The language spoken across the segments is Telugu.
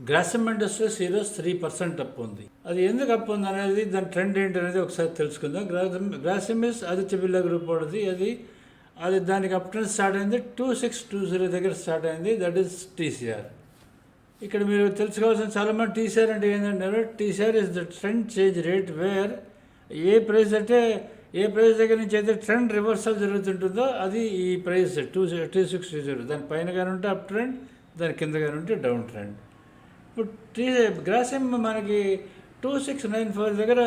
గ్రాసిమ్ ఇండస్ట్రీస్ ఈరోజు త్రీ పర్సెంట్ అప్ ఉంది. అది ఎందుకు అప్ ఉంది అనేది దాని ట్రెండ్ ఏంటి అనేది ఒకసారి తెలుసుకుందాం. గ్రాసిమ్ గ్రాసిమిస్ ఆదిత్య బిర్లా గ్రూప్ వాడిది అది అది దానికి అప్ ట్రెండ్ స్టార్ట్ అయింది టూ సిక్స్ టూ జీరో దగ్గర స్టార్ట్ అయింది. That is TCR. ఇక్కడ మీరు తెలుసుకోవాల్సిన చాలామంది టీసీఆర్ అంటే ఏంటంటే TCR is the trend change rate where a price అంటే ఏ ప్రైస్ దగ్గర నుంచి అయితే ట్రెండ్ రివర్సల్ జరుగుతుంటుందో అది ఈ price two two six two zero. దాని పైన కానీ ఉంటే అప్ ట్రెండ్ దాని కింద కానీ ఉంటే డౌన్ ట్రెండ్. ఇప్పుడు టీ గ్రాసిమ్ మనకి టూ సిక్స్ నైన్ ఫోర్ దగ్గర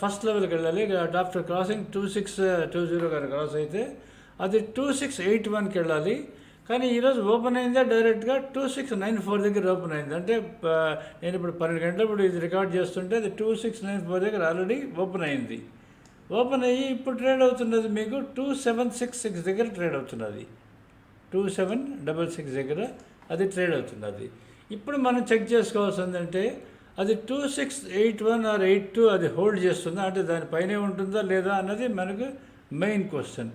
ఫస్ట్ లెవెల్కి వెళ్ళాలి. Doctor crossing two six two zero గారు క్రాస్ అయితే అది టూ సిక్స్ ఎయిట్ వన్కి వెళ్ళాలి. కానీ ఈరోజు ఓపెన్ అయిందే డైరెక్ట్గా? టూ సిక్స్ నైన్ ఫోర్ దగ్గర ఓపెన్ అయింది. అంటే నేను ఇప్పుడు పన్నెండు గంటలప్పుడు ఇది రికార్డ్ చేస్తుంటే అది టూ సిక్స్ నైన్ ఫోర్ దగ్గర ఆల్రెడీ ఓపెన్ అయింది. ఓపెన్ అయ్యి ఇప్పుడు ట్రేడ్ అవుతున్నది మీకు టూ సెవెన్ సిక్స్ సిక్స్ దగ్గర ట్రేడ్ అవుతున్నది. టూ సెవెన్ డబల్ సిక్స్ దగ్గర అది ట్రేడ్ అవుతున్నది. ఇప్పుడు మనం చెక్ చేసుకోవాల్సిందంటే అది two six eight one or eight two అది హోల్డ్ చేస్తుందా? అంటే దానిపైనే ఉంటుందా లేదా అన్నది మనకు మెయిన్ క్వశ్చన్.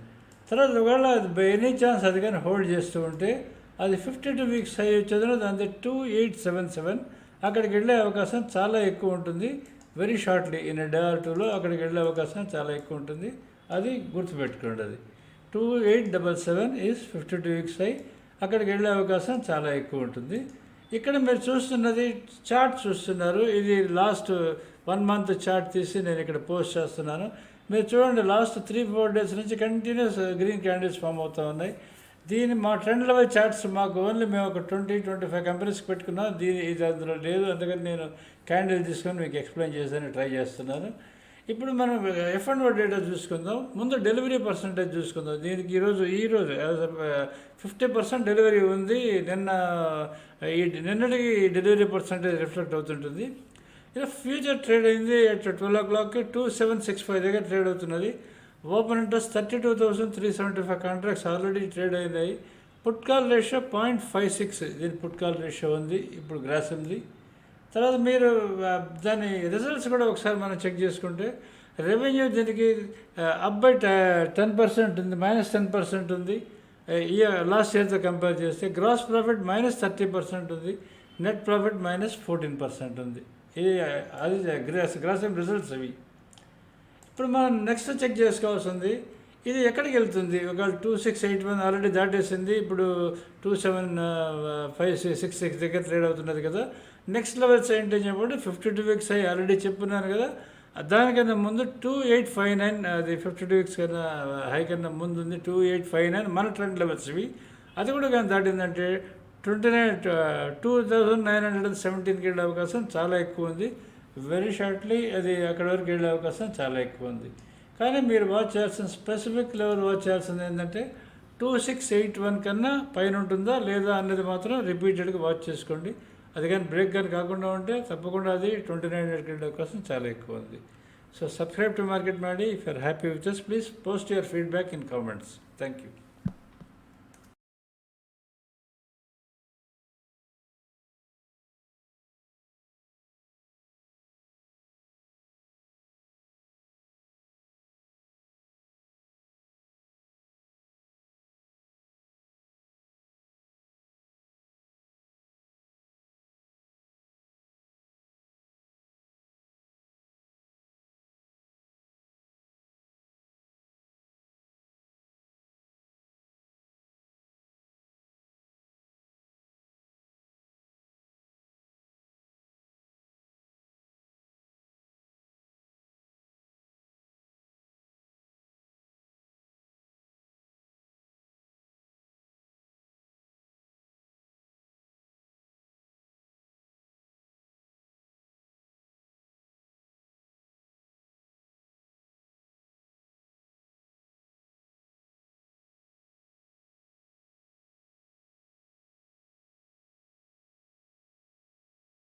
తర్వాత ఒకవేళ అది బై ఎనీ ఛాన్స్ అది కానీ హోల్డ్ చేస్తూ ఉంటే అది ఫిఫ్టీ టూ వీక్స్ హై వచ్చేదో దాని టూ ఎయిట్ సెవెన్ సెవెన్ అక్కడికి వెళ్ళే అవకాశం చాలా ఎక్కువ ఉంటుంది. Very shortly in day or టూలో అక్కడికి వెళ్ళే అవకాశం చాలా ఎక్కువ ఉంటుంది. అది గుర్తుపెట్టుకోండి అది. Two eight double seven is fifty two weeks high అక్కడికి వెళ్ళే అవకాశం చాలా ఎక్కువ ఉంటుంది. ఇక్కడ మీరు చూస్తున్నది చార్ట్ చూస్తున్నారు. ఇది లాస్ట్ వన్ మంత్ చార్ట్ తీసి నేను ఇక్కడ పోస్ట్ చేస్తున్నాను. మీరు చూడండి లాస్ట్ త్రీ ఫోర్ డేస్ నుంచి కంటిన్యూస్ గ్రీన్ క్యాండిల్స్ ఫామ్ అవుతూ ఉన్నాయి. దీని మా ట్రెండ్ లెవెల్ చార్ట్స్ మాకు ఓన్లీ మేము ఒక ట్వంటీ ట్వంటీ ఫైవ్ కంపెనీస్ పెట్టుకున్నాం. దీని ఇది అందులో లేదు. అందుకని నేను క్యాండిల్ తీసుకొని మీకు ఎక్స్ప్లెయిన్ చేసాను ట్రై చేస్తున్నాను. ఇప్పుడు మనం ఎఫ్ అండ్ డేటా చూసుకుందాం. ముందు డెలివరీ పర్సంటేజ్ చూసుకుందాం. దీనికి ఈరోజు ఈరోజు ఫిఫ్టీ పర్సెంట్ డెలివరీ ఉంది. నిన్న ఈ నిన్నటికి డెలివరీ పర్సంటేజ్ రిఫ్లెక్ట్ అవుతుంటుంది. ఇలా ఫ్యూచర్ ట్రేడ్ అయింది. అట్ ట్వెల్వ్ ఓ క్లాక్కి టూ సెవెన్ సిక్స్ ఫైవ్ దగ్గర ట్రేడ్ అవుతున్నది. Open interest thirty two thousand three seventy five contracts already trade అయినాయి. Put call ratio point five six దీని పుట్ కాల్ రేషియో ఉంది. ఇప్పుడు గ్రాస్ ఉంది. తర్వాత మీరు దాని రిజల్ట్స్ కూడా ఒకసారి మనం చెక్ చేసుకుంటే రెవెన్యూ దీనికి అబ్బాయి టెన్ పర్సెంట్ ఉంది మైనస్ టెన్ పర్సెంట్ ఉంది. ఇయర్ లాస్ట్ ఇయర్తో కంపేర్ చేస్తే gross profit minus thirty percent ఉంది net profit minus fourteen percent ఉంది. ఇది అది గ్రాస్ గ్రాస్ రిజల్ట్స్ అవి. ఇప్పుడు మనం నెక్స్ట్ చెక్ చేసుకోవాల్సింది ఇది ఎక్కడికి వెళ్తుంది? ఒకవేళ two six eight one already దాటేసింది. ఇప్పుడు two seven five six six దగ్గర ట్రేడ్ అవుతున్నది కదా. నెక్స్ట్ లెవెల్స్ ఏంటి చెప్పండి? ఫిఫ్టీ టూ వీక్స్ అయ్యి ఆల్రెడీ చెప్పున్నాను కదా. దానికన్నా ముందు టూ ఎయిట్ ఫైవ్ నైన్ అది ఫిఫ్టీ టూ వీక్స్ కన్నా హై కన్నా ముందు ఉంది టూ ఎయిట్ ఫైవ్ నైన్ మన ట్రెండ్ లెవెల్స్ ఇవి. అది కూడా కానీ దాటిందంటే twenty nine two thousand nine hundred and సెవెంటీన్కి వెళ్ళే అవకాశం చాలా ఎక్కువ ఉంది. వెరీ షార్ట్లీ అది అక్కడ వరకు వెళ్ళే అవకాశం చాలా ఎక్కువ ఉంది. కానీ మీరు వాచ్ చేయాల్సిన స్పెసిఫిక్ లెవెల్ వాచ్ చేయాల్సింది ఏంటంటే టూ సిక్స్ ఎయిట్ వన్ కన్నా పైన ఉంటుందా లేదా అన్నది మాత్రం రిపీటెడ్గా వాచ్ చేసుకోండి. అది కానీ బ్రేక్ కానీ కాకుండా ఉంటే తప్పకుండా అది ట్వంటీ నైన్ వెళ్ళే కోసం చాలా ఎక్కువ ఉంది. సో సబ్స్క్రైబ్ టు మార్కెట్ మాడి. If you're happy with please post your feedback in comments thank you